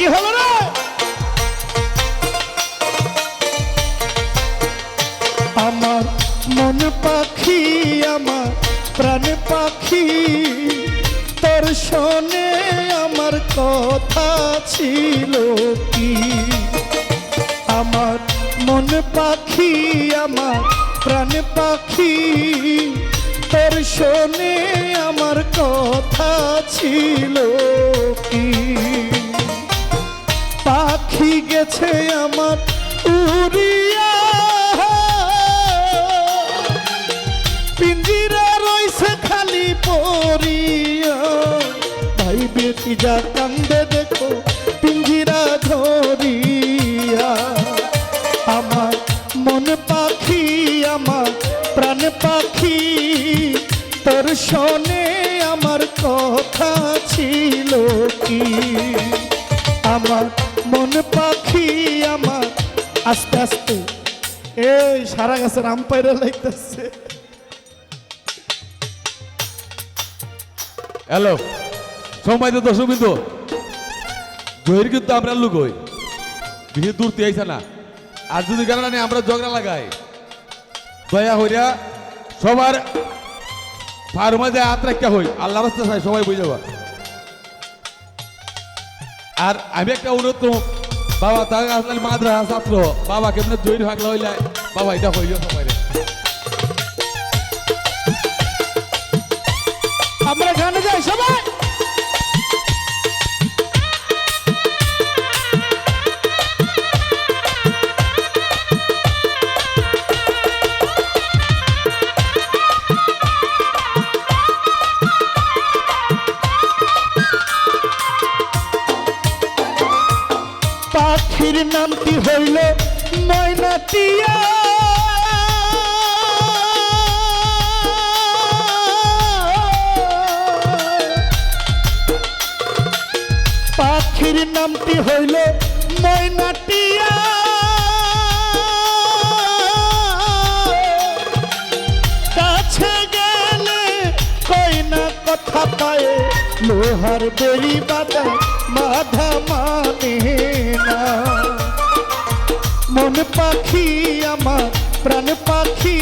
কি হলো রে? আমার মন পাখি, আমার প্রাণ পাখি, তোর শোনে আমার কথা ছিল কি? আমার মন পাখি, আমার প্রাণ পাখি, তোর শোনে আমার কথা ছিল গেছে আমার উড়িয়া। পিঞ্জিরা রইছে খালি পরিয়া ভাই বেটি যা কান্দে দেখো, পিঞ্জিরা ধরিয়া। আমার মন পাখি, আমার প্রাণ পাখি, তোর শোনে আমার কথা ছিল কি? আমার মন আমার আস্তে আস্তে। এই, সারা গাছের আম লাগতেছে। হ্যালো, সময় তো দর্শক বিন্দু জহির কিন্তু আমরা লুকোই বিহে দূর আইসা না। আর যদি নিয়ে আমরা ঝগড়া লাগাই। দয়া হইয়া সবার ফার মাঝে হাত রাখতে হই। আল্লাহ রাস্তা চাই সবাই বুঝে আর আমি একটা অনুরোধ বাবা তাকে আসলে মাদ্রাসা ছাত্র। বাবা কেমনে জয়ী ভাগলা হইলে বাবা, এটা হইল সবাই আমরা গানে যাই সবাই? পাখির নামটি হইল? ময়নাটিয়া পাখির নামটি হইল? ময়নাটিয়া কাছে গেলে কই না কথা পায়ে। লোহার বেরি বাদা মাধা মানে না। মন পাখি আমার প্রাণ পাখি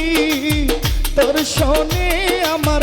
তোর শোনে আমার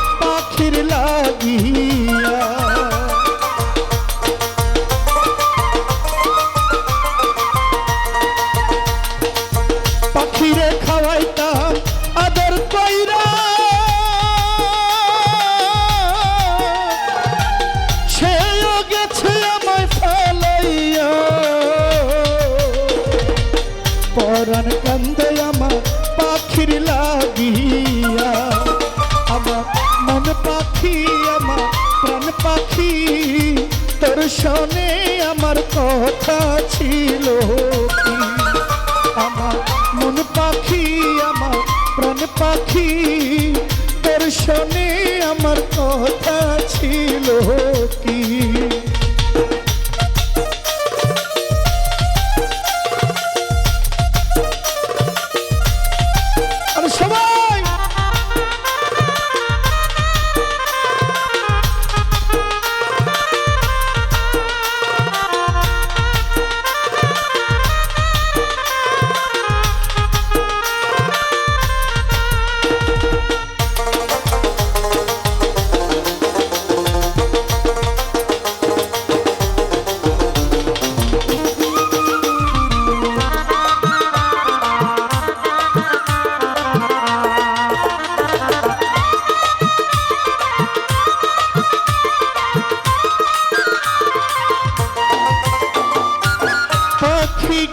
লাগিয়া। আমার মন পাখি, আমার প্রাণ পাখি, তোর আমার কথা ছিল আমার মন পাখি, আমার প্রাণ পাখি, তোর শোনে আমার কথা ছিল কি?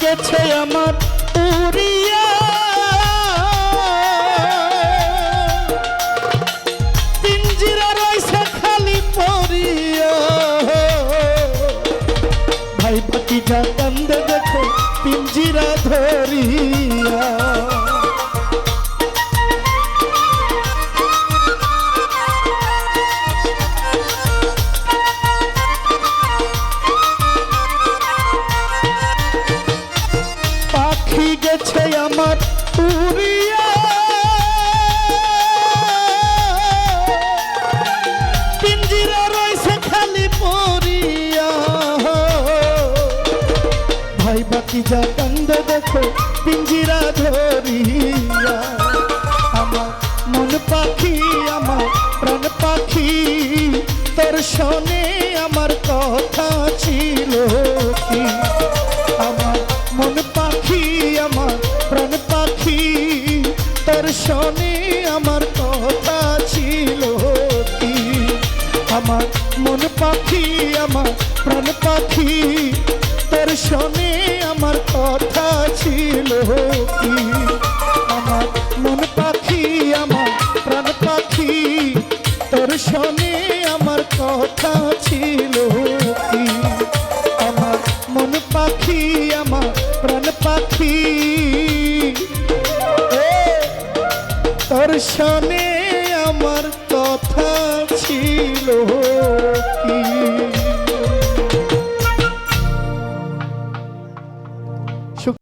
গেছে আমার উড়িয়া। পিঞ্জিরা রয়েছে খালি পরিয়া ভাই বাকি যা কান্দে দেখো পিঞ্জিরা ধরিয়া। যা কান্দে দেখো, পিঞ্জিরা ধরিয়া। আমার মন পাখি, আমার প্রাণ পাখি, তোর শোনে আমার কথা ছিল আমার মন পাখি, আমার প্রাণ পাখি, তোর শোনে আমার কথা ছিল কি? আমার মন পাখি শোনে আমার কথা ছিল কি? আমার মন পাখি, আমার প্রাণ পাখি। তোর শোনে আমার কথা ছিল